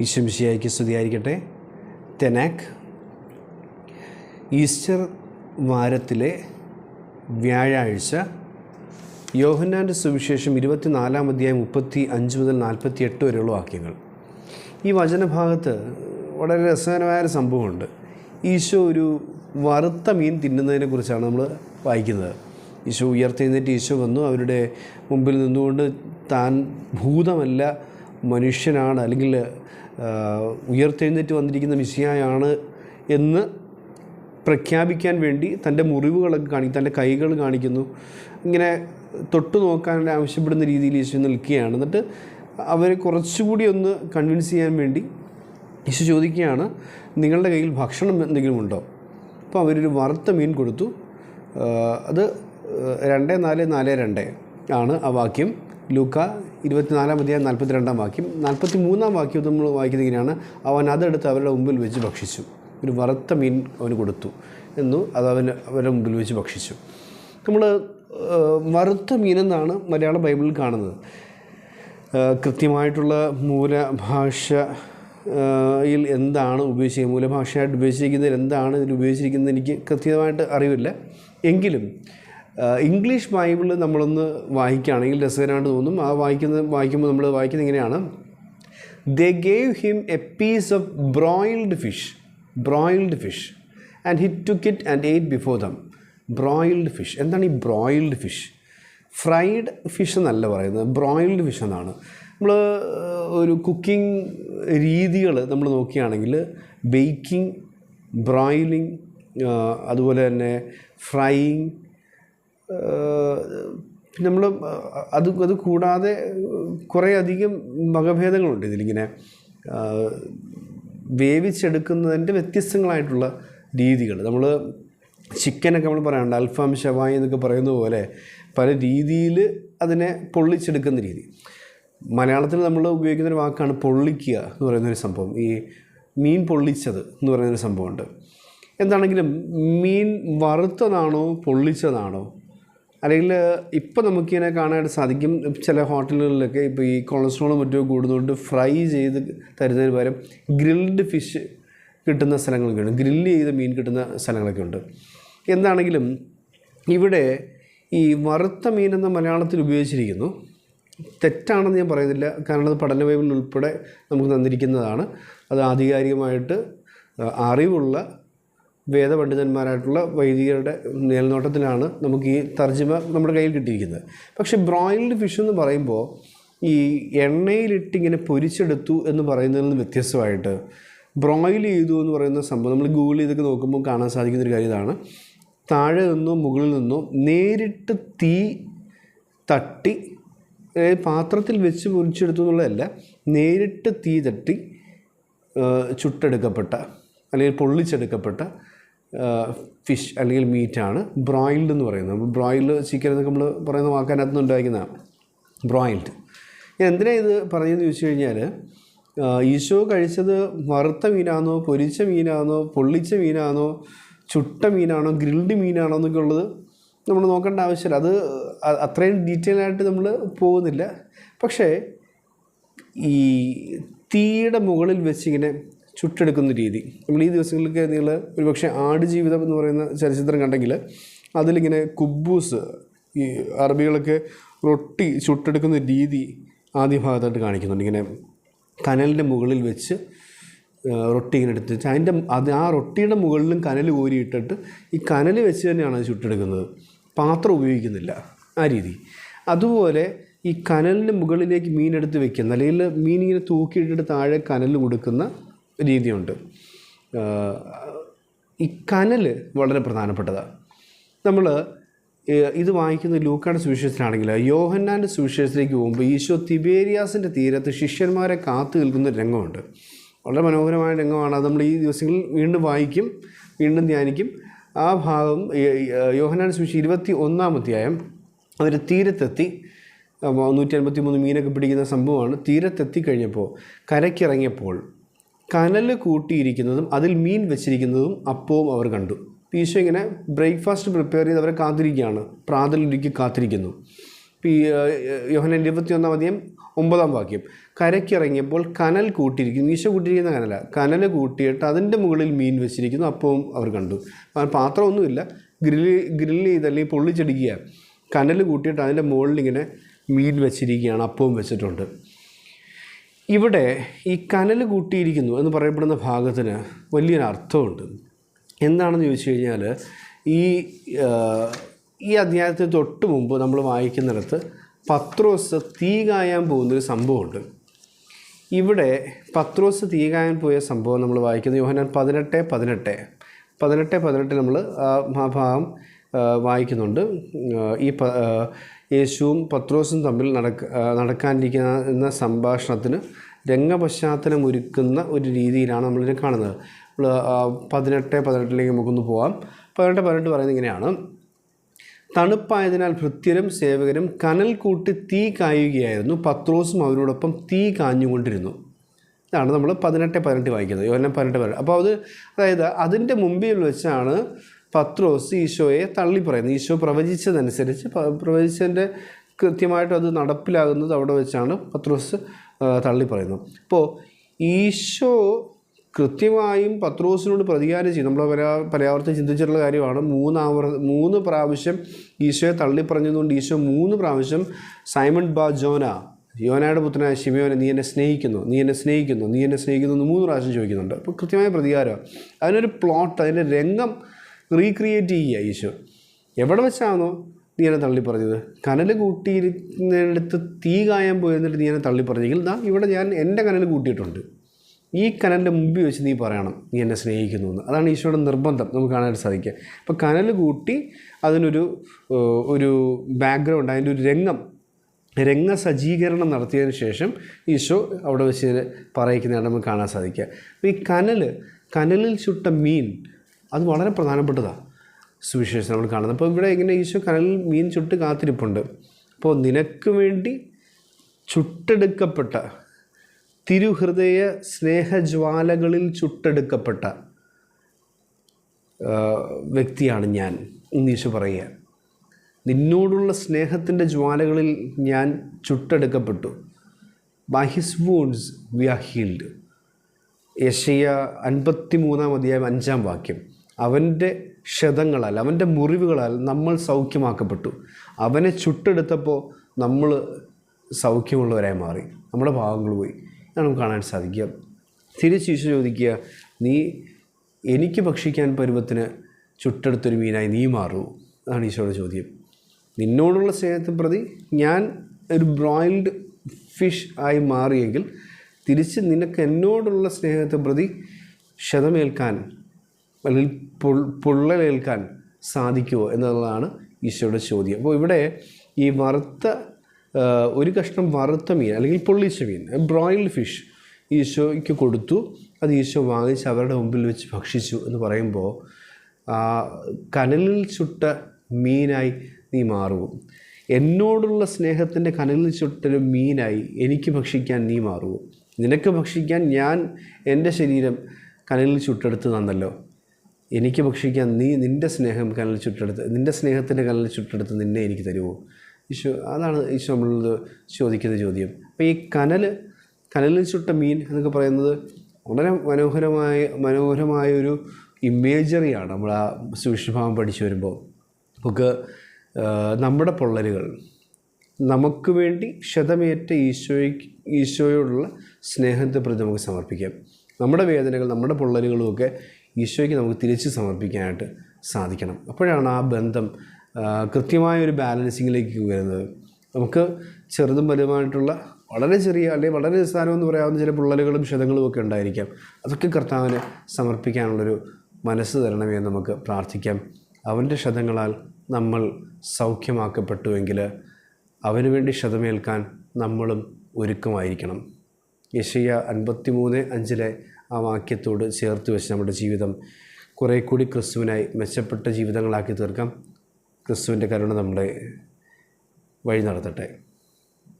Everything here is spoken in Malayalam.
ഈശ്വംശിയായിക്ക് സ്തുതിയായിരിക്കട്ടെ. തെനാക്ക് ഈസ്റ്റർ വാരത്തിലെ വ്യാഴാഴ്ച യോഹന്നാന്റെ സുവിശേഷം ഇരുപത്തിനാലാം അധ്യായം മുപ്പത്തി അഞ്ച് മുതൽ നാൽപ്പത്തി എട്ട് വരെയുള്ള വാക്യങ്ങൾ. ഈ വചനഭാഗത്ത് വളരെ രസകരമായ ഒരു സംഭവമുണ്ട്. ഈശോ ഒരു വറുത്ത മീൻ തിന്നുന്നതിനെ കുറിച്ചാണ് നമ്മൾ വായിക്കുന്നത്. ഈശോ ഉയർത്തെഴുന്നേറ്റ് ഈശോ വന്നു. അവരുടെ മുമ്പിൽ നിന്നുകൊണ്ട് താൻ ഭൂതമല്ല മനുഷ്യനാണ് അല്ലെങ്കിൽ ഉയർത്തെഴുന്നേറ്റ് വന്നിരിക്കുന്ന മിസ്സിയായാണ് എന്ന് പ്രഖ്യാപിക്കാൻ വേണ്ടി തന്റെ മുറിവുകളൊക്കെ കാണിക്കും തന്റെ കൈകൾ കാണിക്കുന്നു. ഇങ്ങനെ തൊട്ടു നോക്കാൻ ആവശ്യപ്പെടുന്ന രീതിയിൽ യേശു നിൽക്കുകയാണ്. എന്നിട്ട് അവരെ കുറച്ചുകൂടി ഒന്ന് കൺവിൻസ് ചെയ്യാൻ വേണ്ടി യേശു ചോദിക്കുകയാണ് നിങ്ങളുടെ കയ്യിൽ ഭക്ഷണം എന്തെങ്കിലും ഉണ്ടോ? അപ്പോൾ അവരൊരു വറുത്ത മീൻ കൊടുത്തു. അത് രണ്ട് നാല് നാല് രണ്ട് ആണ് ആ വാക്യം. ലൂക്ക ഇരുപത്തിനാലാം അധ്യായം നാൽപ്പത്തി രണ്ടാം വാക്യം. നാൽപ്പത്തി മൂന്നാം വാക്യം നമ്മൾ വായിക്കുന്നത് ഇങ്ങനെയാണ്. അവൻ അതെടുത്ത് അവരുടെ മുമ്പിൽ വെച്ച് ഭക്ഷിച്ചു. ഒരു വറുത്ത മീൻ അവന് കൊടുത്തു എന്നു അത് അവന് അവരുടെ മുമ്പിൽ വെച്ച് ഭക്ഷിച്ചു. നമ്മൾ വറുത്ത മീനെന്നാണ് മലയാള ബൈബിളിൽ കാണുന്നത്. കൃത്യമായിട്ടുള്ള മൂലഭാഷ യിൽ എന്താണ് ഉപയോഗിച്ചിരിക്കുന്നത്? മൂലഭാഷയായിട്ട് ഉപയോഗിച്ചിരിക്കുന്നതിൽ എന്താണ്? ഇതിൽ ഉപയോഗിച്ചിരിക്കുന്നത് എനിക്ക് കൃത്യമായിട്ട് അറിവില്ല. എങ്കിലും ഇംഗ്ലീഷ് ബൈബിൾ നമ്മളൊന്ന് വായിക്കുകയാണെങ്കിൽ രസകരമായിട്ട് തോന്നും. ആ വായിക്കുന്ന വായിക്കുമ്പോൾ നമ്മൾ വായിക്കുന്നത് ഇങ്ങനെയാണ്. They gave him a piece of broiled fish broiled fish and he took it and ate before them broiled fish എന്താണ് ഈ ബ്രോയിൽഡ് ഫിഷ് ഫ്രൈഡ് ഫിഷ് എന്നല്ല പറയുന്നത്. ബ്രോയിൽഡ് ഫിഷ് എന്നാണ്. നമ്മൾ ഒരു കുക്കിംഗ് രീതികൾ നമ്മൾ നോക്കുകയാണെങ്കിൽ ബേക്കിംഗ് ബ്രോയിലിംഗ് അതുപോലെ തന്നെ ഫ്രൈയിങ് നമ്മൾ അത് അത് കൂടാതെ കുറേ അധികം വകഭേദങ്ങളുണ്ട് ഇതിലിങ്ങനെ. വേവിച്ചെടുക്കുന്നതിന്റെ വ്യത്യസ്തങ്ങളായിട്ടുള്ള രീതികൾ. നമ്മൾ ചിക്കനൊക്കെ നമ്മൾ പറയാറുണ്ട് അൽഫാം ഷവായി എന്നൊക്കെ പറയുന്ന പോലെ പല രീതിയിൽ അതിനെ പൊള്ളിച്ചെടുക്കുന്ന രീതി. മലയാളത്തിൽ നമ്മൾ ഉപയോഗിക്കുന്ന ഒരു വാക്കാണ് പൊള്ളിക്കുക എന്ന് പറയുന്നൊരു സംഭവം. ഈ മീൻ പൊള്ളിച്ചത് എന്ന് പറയുന്നൊരു സംഭവമുണ്ട്. എന്താണെങ്കിലും മീൻ വറുത്തതാണോ പൊള്ളിച്ചതാണോ അല്ലെങ്കിൽ ഇപ്പം നമുക്കിങ്ങനെ കാണാനായിട്ട് സാധിക്കും. ചില ഹോട്ടലുകളിലൊക്കെ ഇപ്പോൾ ഈ കൊളസ്ട്രോളും മറ്റും കൂടുന്നതുകൊണ്ട് ഫ്രൈ ചെയ്ത് തരുന്നതിന് പകരം ഗ്രിൽഡ് ഫിഷ് കിട്ടുന്ന സ്ഥലങ്ങളൊക്കെ ഉണ്ട്. ഗ്രില്ല് ചെയ്ത മീൻ കിട്ടുന്ന സ്ഥലങ്ങളൊക്കെ ഉണ്ട്. എന്താണെങ്കിലും ഇവിടെ ഈ വറുത്ത മീൻ എന്ന മലയാളത്തിൽ ഉപയോഗിച്ചിരിക്കുന്നു. തെറ്റാണെന്ന് ഞാൻ പറയുന്നില്ല. കാരണം അത് പഠന ഉൾപ്പെടെ നമുക്ക് തന്നിരിക്കുന്നതാണ്. അത് ആധികാരികമായിട്ട് അറിവുള്ള വേദപണ്ഡിതന്മാരായിട്ടുള്ള വൈദികരുടെ മേൽനോട്ടത്തിലാണ് നമുക്ക് ഈ തർജിമ നമ്മുടെ കയ്യിൽ കിട്ടിയിരിക്കുന്നത്. പക്ഷേ ബ്രോയിൽഡ് ഫിഷ് എന്ന് പറയുമ്പോൾ ഈ എണ്ണയിലിട്ടിങ്ങനെ പൊരിച്ചെടുത്തു എന്ന് പറയുന്നതിൽ നിന്ന് വ്യത്യസ്തമായിട്ട് ബ്രോയിൽ ചെയ്തു എന്ന് പറയുന്ന സംഭവം നമ്മൾ ഗൂഗിൾ ചെയ്തൊക്കെ നോക്കുമ്പോൾ കാണാൻ സാധിക്കുന്ന ഒരു കാര്യം ഇതാണ്. താഴെ നിന്നോ മുകളിൽ നിന്നോ നേരിട്ട് തീ തട്ടി പാത്രത്തിൽ വെച്ച് പൊരിച്ചെടുത്തു എന്നുള്ളതല്ല നേരിട്ട് തീ തട്ടി ചുട്ടെടുക്കപ്പെട്ട അല്ലെങ്കിൽ പൊള്ളിച്ചെടുക്കപ്പെട്ട ഫിഷ് അല്ലെങ്കിൽ മീറ്റാണ് ബ്രോയിൽഡ് എന്ന് പറയുന്നത്. ബ്രോയിൽഡ് ചിക്കൻ എന്നൊക്കെ നമ്മൾ പറയുന്ന വാക്കാനകത്തുനിന്ന് ഉണ്ടായിരിക്കുന്നതാണ് ബ്രോയിൽഡ് ഞാൻ എന്തിനാണ് ഇത് പറഞ്ഞതെന്ന് ചോദിച്ചു കഴിഞ്ഞാൽ ഈശോ കഴിച്ചത് വറുത്ത മീനാണോ പൊരിച്ച മീനാണോ പൊള്ളിച്ച മീനാണോ ചുട്ട മീനാണോ ഗ്രിൽഡ് മീനാണോ എന്നൊക്കെ ഉള്ളത് നമ്മൾ നോക്കേണ്ട ആവശ്യമില്ല. അത് അത്രയും ഡീറ്റെയിൽ ആയിട്ട് നമ്മൾ പോകുന്നില്ല. പക്ഷേ ഈ തീയുടെ മുകളിൽ വെച്ചിങ്ങനെ ചുട്ടെടുക്കുന്ന രീതി. നമ്മൾ ഈ ദിവസങ്ങളിലൊക്കെ നിങ്ങൾ ഒരുപക്ഷെ ആടുജീവിതം എന്ന് പറയുന്ന ചലച്ചിത്രം കണ്ടെങ്കിൽ അതിലിങ്ങനെ കുബ്ബൂസ് ഈ അറബികളൊക്കെ റൊട്ടി ചുട്ടെടുക്കുന്ന രീതി ആദ്യ ഭാഗത്തായിട്ട് കാണിക്കുന്നുണ്ട്. ഇങ്ങനെ കനലിന്റെ മുകളിൽ വെച്ച് റൊട്ടി ഇങ്ങനെ എടുത്ത് വെച്ച് അതിന്റെ അത് ആ റൊട്ടിയുടെ മുകളിലും കനൽ കോരിയിട്ടിട്ട് ഈ കനൽ വെച്ച് തന്നെയാണ് അത് ചുട്ടെടുക്കുന്നത്. പാത്രം ഉപയോഗിക്കുന്നില്ല ആ രീതി. അതുപോലെ ഈ കനലിന് മുകളിലേക്ക് മീനെടുത്ത് വെക്കുന്ന അല്ലെങ്കിൽ മീൻ ഇങ്ങനെ തൂക്കിയിട്ടിട്ട് താഴെ കനൽ കൊടുക്കുന്ന രീതിയുണ്ട്. ഈ കനൽ വളരെ പ്രധാനപ്പെട്ടതാണ്. നമ്മൾ ഇത് വായിക്കുന്ന ലൂക്കാട് സുവിശേഷത്തിലാണെങ്കിൽ യോഹന്നാന്റെ സുവിശേഷത്തിലേക്ക് പോകുമ്പോൾ ഈശോ തിബേരിയാസിന്റെ തീരത്ത് ശിഷ്യന്മാരെ കാത്തു നിൽക്കുന്ന രംഗമുണ്ട്. വളരെ മനോഹരമായ രംഗമാണ്. അത് നമ്മൾ ഈ ദിവസങ്ങളിൽ വീണ്ടും വായിക്കും വീണ്ടും ധ്യാനിക്കും. ആ ഭാഗം യോഹന്നാൻ സുവിശേഷം ഇരുപത്തി ഒന്നാം അധ്യായം അവർ തീരത്തെത്തി നൂറ്റി അൻപത്തി മൂന്ന് മീനൊക്കെ പിടിക്കുന്ന സംഭവമാണ്. തീരത്തെത്തി കഴിഞ്ഞപ്പോൾ കരയ്ക്കിറങ്ങിയപ്പോൾ കനൽ കൂട്ടിയിരിക്കുന്നതും അതിൽ മീൻ വെച്ചിരിക്കുന്നതും അപ്പവും അവർ കണ്ടു. ഈശോ ഇങ്ങനെ ബ്രേക്ക്ഫാസ്റ്റ് പ്രിപ്പയർ ചെയ്ത് അവരെ കാത്തിരിക്കുകയാണ്. പ്രാതലൊരുക്കി കാത്തിരിക്കുന്നു. ഇപ്പോൾ ഈ യോഹന ഇരുപത്തി ഒന്നാം അധികം ഒമ്പതാം വാക്യം. കരയ്ക്കിറങ്ങിയപ്പോൾ കനൽ കൂട്ടിയിരിക്കുന്നു. ഈശോ കൂട്ടിയിരിക്കുന്ന കനല. കനൽ കൂട്ടിയിട്ട് അതിന്റെ മുകളിൽ മീൻ വെച്ചിരിക്കുന്നു. അപ്പവും അവർ കണ്ടു. പാത്രമൊന്നുമില്ല. ഗ്രില്ല് ഗ്രില്ല് ചെയ്ത് അല്ലെങ്കിൽ പൊള്ളിച്ചടിക്കുക. കനൽ കൂട്ടിയിട്ട് അതിന്റെ മുകളിൽ ഇങ്ങനെ മീൻ വെച്ചിരിക്കുകയാണ്. അപ്പവും വെച്ചിട്ടുണ്ട്. ഇവിടെ ഈ കനൽ കൂട്ടിയിരിക്കുന്നു എന്ന് പറയപ്പെടുന്ന ഭാഗത്തിന് വലിയൊരു അർത്ഥമുണ്ട്. എന്താണെന്ന് ചോദിച്ചു കഴിഞ്ഞാൽ ഈ ഈ അധ്യായത്തിന് തൊട്ട് മുമ്പ് നമ്മൾ വായിക്കുന്നിടത്ത് പത്രോസ് തീ കായാൻ പോകുന്നൊരു സംഭവമുണ്ട്. ഇവിടെ പത്രോസ് തീ കായാൻ പോയ സംഭവം നമ്മൾ വായിക്കുന്നത് യോഹനാൻ പതിനെട്ട് പതിനെട്ട്. പതിനെട്ട് പതിനെട്ട് നമ്മൾ ആ ഭാഗം വായിക്കുന്നുണ്ട്. ഈ യേശുവും പത്രോസും തമ്മിൽ നടക്ക നടക്കാനിരിക്കുന്ന എന്ന സംഭാഷണത്തിന് രംഗപശ്ചാത്തലം ഒരുക്കുന്ന ഒരു രീതിയിലാണ് നമ്മളിതിനെ കാണുന്നത്. നമ്മൾ പതിനെട്ട് പതിനെട്ടിലേക്ക് നമുക്കൊന്ന് പോവാം. പതിനെട്ട് പതിനെട്ട് പറയുന്നത് ഇങ്ങനെയാണ്. തണുപ്പായതിനാൽ ഭൃത്യരും സേവകരും കനൽ കൂട്ടി തീ കായുകയായിരുന്നു. പത്രോസും അവരോടൊപ്പം തീ കാഞ്ഞുകൊണ്ടിരുന്നു. ഇതാണ് നമ്മൾ പതിനെട്ട് പതിനെട്ട് വായിക്കുന്നത്. യോഹന്നാൻ പതിനെട്ട് പതിനെട്ട്. അപ്പോൾ അത് അതായത് അതിന്റെ മുമ്പിൽ വെച്ചാണ് പത്രോസ് ഈശോയെ തള്ളി പറയുന്നു. ഈശോ പ്രവചിച്ചതനുസരിച്ച് പ്രവചിച്ചതിന്റെ കൃത്യമായിട്ട് അത് നടപ്പിലാകുന്നത് അവിടെ വെച്ചാണ് പത്രോസ് തള്ളിപ്പറയുന്നത് തള്ളി പറയുന്നത്. അപ്പോൾ ഈശോ കൃത്യമായും പത്രോസിനോട് പ്രതികാരം ചെയ്യും നമ്മൾ പരാ പലയാവർത്തി ചിന്തിച്ചിട്ടുള്ള കാര്യമാണ്. മൂന്നാവർ മൂന്ന് പ്രാവശ്യം ഈശോയെ തള്ളിപ്പറഞ്ഞതുകൊണ്ട് ഈശോ മൂന്ന് പ്രാവശ്യം സൈമൺ ബാ ജോന യോനയുടെ പുത്രനായ ശിമയോനെ നീ എന്നെ സ്നേഹിക്കുന്നു നീ എന്നെ സ്നേഹിക്കുന്നു നീ എന്നെ സ്നേഹിക്കുന്നു എന്ന് മൂന്ന് പ്രാവശ്യം ചോദിക്കുന്നുണ്ട്. അപ്പോൾ കൃത്യമായ പ്രതികാരം അതിനൊരു പ്ലോട്ട് അതിന്റെ രംഗം റീക്രിയേറ്റ് ചെയ്യുക ഈശോ. എവിടെ വെച്ചാണോ നീ എന്നെ തള്ളിപ്പറഞ്ഞത് കനൽ കൂട്ടിയിരുന്നിടത്ത് തീ കായാൻ പോയിരുന്നിട്ട് നീ എന്നെ തള്ളിപ്പറഞ്ഞെങ്കിൽ ദാ ഇവിടെ ഞാൻ എന്റെ കനൽ കൂട്ടിയിട്ടുണ്ട്. ഈ കനലിന്റെ മുമ്പിൽ വെച്ച് നീ പറയണം നീ എന്നെ സ്നേഹിക്കുന്നു എന്ന്. അതാണ് ഈശോയുടെ നിർബന്ധം നമുക്ക് കാണാൻ സാധിക്കുക. അപ്പോൾ കനൽ കൂട്ടി അതിനൊരു ഒരു ബാക്ക്ഗ്രൗണ്ട് അതിന്റെ ഒരു രംഗം രംഗ സജ്ജീകരണം നടത്തിയതിന് ശേഷം ഈശോ അവിടെ വെച്ച് പറയിക്കുന്നതാണ് നമുക്ക് കാണാൻ സാധിക്കുക. അപ്പോൾ ഈ കനൽ കനലിൽ ചുട്ട മീൻ അത് വളരെ പ്രധാനപ്പെട്ടതാണ് സുവിശേഷം നമ്മൾ കാണുന്നത്. അപ്പോൾ ഇവിടെ ഇങ്ങനെ ഈശോ കനലിൽ മീൻ ചുട്ട് കാത്തിരിപ്പുണ്ട്. അപ്പോൾ നിനക്ക് വേണ്ടി ചുട്ടെടുക്കപ്പെട്ട തിരുഹൃദയ സ്നേഹജ്വാലകളിൽ ചുട്ടെടുക്കപ്പെട്ട വ്യക്തിയാണ് ഞാൻ എന്ന് ഈശോ പറയുക. നിന്നോടുള്ള സ്നേഹത്തിന്റെ ജ്വാലകളിൽ ഞാൻ ചുട്ടെടുക്കപ്പെട്ടു. By his wounds we are healed യഷയ അൻപത്തി മൂന്നാം അധ്യായം അഞ്ചാം വാക്യം. അവന്റെ ക്ഷതങ്ങളാൽ അവന്റെ മുറിവുകളാൽ നമ്മൾ സൗഖ്യമാക്കപ്പെട്ടു. അവനെ ചുട്ടെടുത്തപ്പോൾ നമ്മൾ സൗഖ്യമുള്ളവരായി മാറി. നമ്മുടെ ഭാഗങ്ങൾ പോയി. നമുക്ക് കാണാൻ സാധിക്കുക. തിരിച്ച് ഈശോ ചോദിക്കുക നീ എനിക്ക് ഭക്ഷിക്കാൻ പരുവത്തിന് ചുട്ടെടുത്തൊരു മീനായി നീ മാറൂ? അതാണ് ഈശോയുടെ ചോദ്യം. നിന്നോടുള്ള സ്നേഹത്തെ പ്രതി ഞാൻ ഒരു ബ്രോയിൽഡ് ഫിഷ് ആയി മാറിയെങ്കിൽ തിരിച്ച് നിനക്ക് എന്നോടുള്ള സ്നേഹത്തെ പ്രതി ക്ഷതമേൽക്കാൻ അല്ലെങ്കിൽ പൊള്ളലേൽക്കാൻ സാധിക്കുമോ എന്നുള്ളതാണ് ഈശോയുടെ ചോദ്യം. അപ്പോൾ ഇവിടെ ഈ വറുത്ത ഒരു കഷ്ണം വറുത്ത മീൻ അല്ലെങ്കിൽ പൊള്ളിച്ച മീൻ ബ്രോയിൽഡ് ഫിഷ് ഈശോയ്ക്ക് കൊടുത്തു. അത് ഈശോ വാങ്ങിച്ച് അവരുടെ മുമ്പിൽ വെച്ച് ഭക്ഷിച്ചു എന്ന് പറയുമ്പോൾ കനലിൽ ചുട്ട മീനായി നീ മാറും. എന്നോടുള്ള സ്നേഹത്തിന്റെ കനലിൽ ചുട്ടൊരു മീനായി എനിക്ക് ഭക്ഷിക്കാൻ നീ മാറുമോ നിനക്ക് ഭക്ഷിക്കാൻ ഞാൻ എന്റെ ശരീരം കനലിൽ ചുട്ടെടുത്ത് തന്നല്ലോ എനിക്ക് ഭക്ഷിക്കാൻ നീ നിന്റെ സ്നേഹം കനൽ ചുട്ടെടുത്ത് നിന്റെ സ്നേഹത്തിന്റെ കനൽ ചുട്ടെടുത്ത് നിന്നെ എനിക്ക് തരുമോ? ഈശോ അതാണ് ഈശോ നമ്മളത് ചോദിക്കുന്ന ചോദ്യം. അപ്പോൾ ഈ കനൽ കനലിൽ ചുട്ട മീൻ എന്നൊക്കെ പറയുന്നത് വളരെ മനോഹരമായ മനോഹരമായൊരു ഇമേജറിയാണ് നമ്മൾ ആ സുവിഷ്ഭാവം പഠിച്ചു വരുമ്പോൾ. നമുക്ക് നമ്മുടെ പൊള്ളലുകൾ നമുക്ക് വേണ്ടി ക്ഷതമേറ്റ ഈശോയ്ക്ക് ഈശോയോടുള്ള സ്നേഹത്തെ പ്രതി നമുക്ക് സമർപ്പിക്കാം. നമ്മുടെ വേദനകൾ നമ്മുടെ പൊള്ളലുകളുമൊക്കെ ഈശോയ്ക്ക് നമുക്ക് തിരിച്ച് സമർപ്പിക്കാനായിട്ട് സാധിക്കണം. അപ്പോഴാണ് ആ ബന്ധം കൃത്യമായ ഒരു ബാലൻസിങ്ങിലേക്ക് വരുന്നത്. നമുക്ക് ചെറുതും വലുതുമായിട്ടുള്ള വളരെ ചെറിയ അല്ലെങ്കിൽ വളരെ നിസ്സാരമെന്ന് പറയാവുന്ന ചില പുള്ളലുകളും ക്ഷതങ്ങളും ഒക്കെ ഉണ്ടായിരിക്കാം. അതൊക്കെ കർത്താവിന് സമർപ്പിക്കാനുള്ളൊരു മനസ്സ് തരണമേ നമുക്ക് പ്രാർത്ഥിക്കാം. അവന്റെ ക്ഷതങ്ങളാൽ നമ്മൾ സൗഖ്യമാക്കപ്പെട്ടുവെങ്കിൽ അവന് വേണ്ടി ക്ഷതമേൽക്കാൻ നമ്മളും ഒരുക്കമായിരിക്കണം. യശയ്യ അൻപത്തി മൂന്ന് അഞ്ചിലെ ആ വാക്യത്തോട് ചേർത്ത് വെച്ച് നമ്മുടെ ജീവിതം കുറേ കൂടി ക്രിസ്തുവിനായി മെച്ചപ്പെട്ട ജീവിതങ്ങളാക്കി തീർക്കാം. ക്രിസ്തുവിന്റെ കരുണ നമ്മളെ വഴി നടത്തട്ടെ.